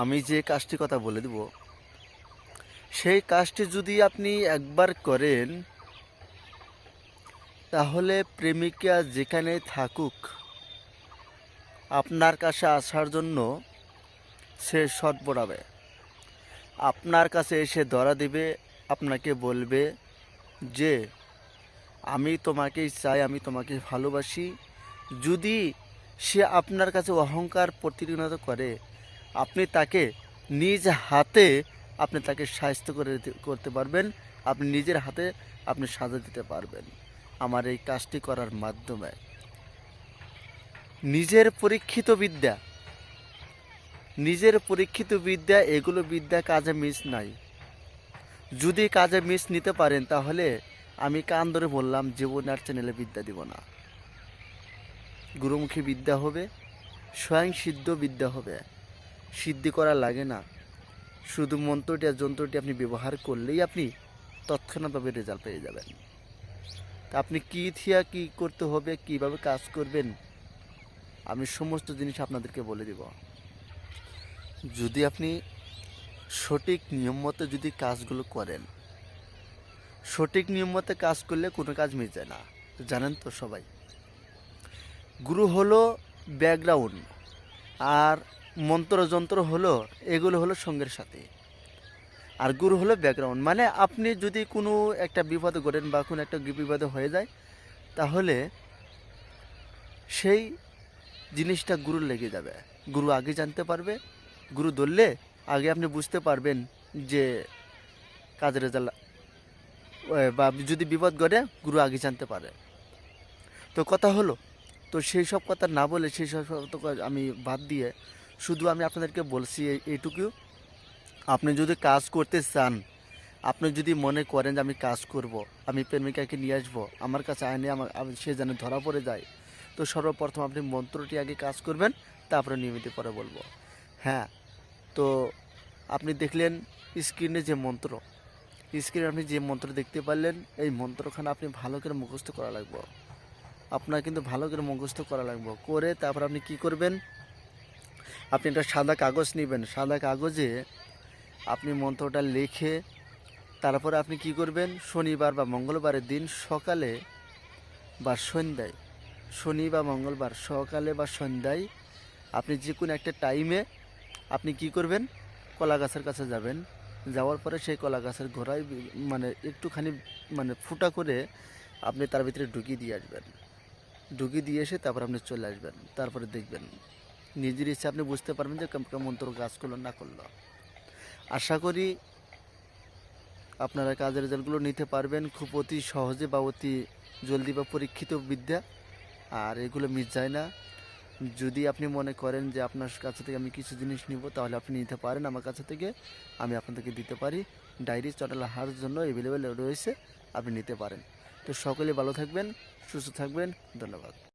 আমি যে কাজটি কথা বলে দেব, সেই কাজটি যদি আপনি একবার করেন, তাহলে প্রেমিকা যেখানে থাকুক, আপনার কাছে আসার জন্য সে শট পড়াবে আপনার কাছে এসে ধরা দিবে, আপনাকে বলবে যে, আমি তোমাকেই চাই, আমি তোমাকে ভালোবাসি। যদি সে আপনার কাছে অহংকার প্রতিনিয়ত করে আপনি তাকে নিজ হাতে আপনি তাকে সাহায্য করে করতে পারবেন। আপনি নিজের হাতে আপনি সাজা দিতে পারবেন। আমার এই কাজটি করার মাধ্যমে। নিজের পরীক্ষিত বিদ্যা। নিজের পরীক্ষিত বিদ্যা, এগুলো বিদ্যা কাজে মিস নাই। যদি কাজে মিস নিতে পারেন, তাহলে আমি কান ধরে বললাম, জীবন আর চ্যানেলে বিদ্যা দিব না। গুরুমুখী বিদ্যা হবে, স্বয়ং সিদ্ধ বিদ্যা হবে। সিদ্ধি করা লাগে না। শুধু মন্ত্রটি আর যন্ত্রটি আপনি ব্যবহার করলেই আপনি তৎক্ষণাৎভাবে রেজাল্ট পেয়ে যাবেন। তা আপনি কী থিয়া কী করতে হবে, কীভাবে কাজ করবেন, আমি সমস্ত জিনিস আপনাদেরকে বলে দেব। যদি আপনি সঠিক নিয়ম মতো যদি কাজগুলো করেন, সঠিক নিয়ম মতো কাজ করলে কোনো কাজ মিস যায় না। জানেন তো সবাই। গুরু হলো ব্যাকগ্রাউন্ড আর মন্ত্রযন্ত্র হলো, এগুলো হলো সঙ্গের সাথে। আর গুরু হলো ব্যাকগ্রাউন্ড মানে আপনি যদি কোনো একটা বিপদ করেন বা কোনো একটা বিপদে হয়ে যায়, তাহলে সেই জিনিসটা গুরুর লেগে যাবে। গুরু আগে জানতে পারবে, গুরু ধরলে আগে আপনি বুঝতে পারবেন যে কাজের রেজাল্ট বা যদি বিপদ ঘটে, গুরু আগে জানতে পারে। তো কথা হলো, তো সেই সব কথা না বলে সেই সব আমি বাদ দিয়ে শুধু আমি আপনাদেরকে বলছি এইটুকু। আপনি যদি কাজ করতে চান, আপনি যদি মনে করেন যে আমি কাজ করব, আমি প্রেমিকাকে নিয়ে আসব, আমার কাছে আইনে আমার আমি সে যেন ধরা পড়ে যায়, তো সর্বপ্রথম আপনি মন্ত্রটি আগে কাজ করবেন, তারপরে নিয়মিত পরে বলব। হ্যাঁ তো আপনি দেখলেন স্ক্রিনে যে মন্ত্র, স্ক্রিনে আপনি যে মন্ত্র দেখতে পারলেন, এই মন্ত্রখানা আপনি ভালো করে মুখস্থ করা লাগবে। আপনার কিন্তু ভালো করে মুখস্থ করা লাগবে। করে তারপর আপনি কি করবেন? আপনি একটা সাদা কাগজ নেবেন, সাদা কাগজে আপনি মন্ত্রটা লিখে তারপরে আপনি কি করবেন? শনিবার বা মঙ্গলবারের দিন সকালে বা সন্ধ্যায় শনি বা মঙ্গলবার সকালে বা সন্ধ্যায় আপনি যে কোনো একটা টাইমে আপনি কি করবেন? কলা গাছের কাছে যাবেন। যাওয়ার পরে সেই কলা গাছের ঘোড়ায় মানে একটুখানি মানে ফুটা করে আপনি তার ভিতরে ঢুকিয়ে দিয়ে আসবেন। ঢুকিয়ে দিয়ে এসে তারপর আপনি চলে আসবেন। তারপরে দেখবেন নিজের ইচ্ছে আপনি বুঝতে পারবেন যে মন্ত্র কাজ করল, না করল। আশা করি আপনারা কাজের রেজাল্টগুলো নিতে পারবেন খুব অতি সহজে বা অতি জলদি বা পরীক্ষিত বিদ্যা। আর এগুলো মিস যায় না। যদি আপনি মনে করেন যে আপনার কাছে থেকে আমি কিছু জিনিস নিব, তাহলে আপনি নিতে পারেন আমার কাছে থেকে। আমি আপনাদেরকে দিতে পারি। ডায়েরি চটাল হার জন্য অ্যাভেলেবেল রয়েছে, আপনি নিতে পারেন। তো সকলে ভালো থাকবেন, সুস্থ থাকবেন, ধন্যবাদ।